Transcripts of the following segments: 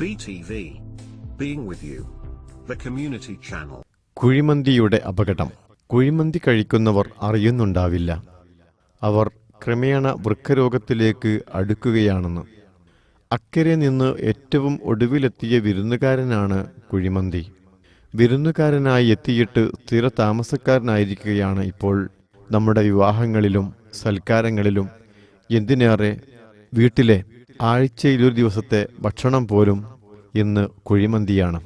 BTV. Being with you. The community channel. കുഴിമന്തിയുടെ അപകടം കുഴിമന്തി കഴിക്കുന്നവർ അറിയുന്നുണ്ടാവില്ല അവർ ക്രമേണ വൃക്കരോഗത്തിലേക്ക് അടുക്കുകയാണെന്ന് അക്കരെ നിന്ന് ഏറ്റവും ഒടുവിലെത്തിയ വിരുന്നുകാരനാണ് കുഴിമന്തി വിരുന്നുകാരനായി എത്തിയിട്ട് സ്ഥിര താമസക്കാരനായിരിക്കുകയാണ് ഇപ്പോൾ നമ്മുടെ വിവാഹങ്ങളിലും സൽക്കാരങ്ങളിലും എന്തിനേറെ വീട്ടിലെ ആഴ്ചയിലൊരു ദിവസത്തെ ഭക്ഷണം പോലും ഇന്ന് കുഴിമന്തിയാണ്.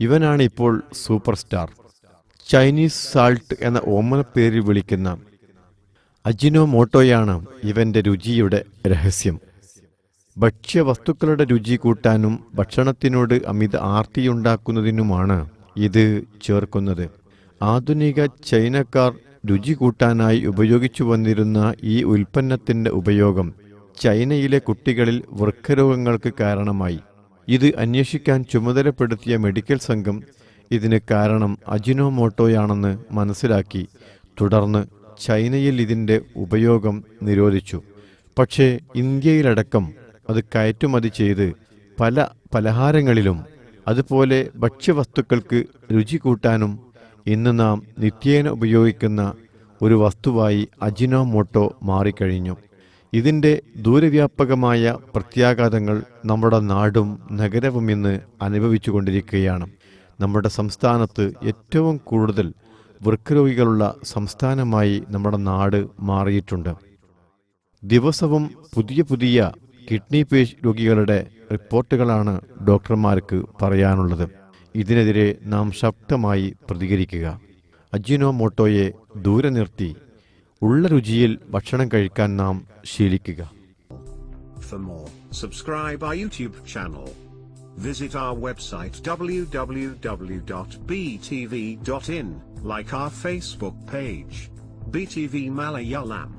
ഇവനാണ് ഇപ്പോൾ സൂപ്പർ സ്റ്റാർ ചൈനീസ് സാൾട്ട് എന്ന ഓമന പേരിൽ വിളിക്കുന്ന അജിനോ മോട്ടോയാണ് ഇവന്റെ രുചിയുടെ രഹസ്യം. ഭക്ഷ്യവസ്തുക്കളുടെ രുചി കൂട്ടാനും ഭക്ഷണത്തിനോട് അമിത ആർത്തി ആർത്തിയുണ്ടാക്കുന്നതിനുമാണ് ഇത് ചേർക്കുന്നത്. ആധുനിക ചൈനക്കാർ രുചി കൂട്ടാനായി ഉപയോഗിച്ചു വന്നിരുന്ന ഈ ഉൽപ്പന്നത്തിന്റെ ഉപയോഗം ചൈനയിലെ കുട്ടികളിൽ വൃക്കരോഗങ്ങൾക്ക് കാരണമായി. ഇത് അന്വേഷിക്കാൻ ചുമതലപ്പെടുത്തിയ മെഡിക്കൽ സംഘം ഇതിന് കാരണം അജിനോമോട്ടോയാണെന്ന് മനസ്സിലാക്കി. തുടർന്ന് ചൈനയിൽ ഇതിന്റെ ഉപയോഗം നിരോധിച്ചു. പക്ഷേ ഇന്ത്യയിലടക്കം അത് കയറ്റുമതി ചെയ്ത് പല പലഹാരങ്ങളിലും അതുപോലെ ഭക്ഷ്യവസ്തുക്കൾക്ക് രുചി കൂട്ടാനും ഇന്ന് നാം നിത്യേന ഉപയോഗിക്കുന്ന ഒരു വസ്തുവായി അജിനോമോട്ടോ മാറിക്കഴിഞ്ഞു. ഇതിന്റെ ദൂരവ്യാപകമായ പ്രത്യാഘാതങ്ങൾ നമ്മുടെ നാടും നഗരവും ഇന്ന് അനുഭവിച്ചു കൊണ്ടിരിക്കുകയാണ് നമ്മുടെ സംസ്ഥാനത്ത് ഏറ്റവും കൂടുതൽ വൃക്കരോഗികളുള്ള സംസ്ഥാനമായി നമ്മുടെ നാട് മാറിയിട്ടുണ്ട്. ദിവസവും പുതിയ പുതിയ കിഡ്നി പേഷ് രോഗികളുടെ റിപ്പോർട്ടുകളാണ് ഡോക്ടർമാർക്ക് പറയാനുള്ളത്. ഇതിനെതിരെ നാം ശക്തമായി പ്രതികരിക്കുക. അജിനോമോട്ടോയെ ദൂരെ നിർത്തി ഉള്ള രുചിയിൽ ഭക്ഷണം കഴിക്കാൻ നാം ശീലിക്കുക For more, subscribe our YouTube channel. Visit our website www.btv.in, like our Facebook page. BTV Malayalam.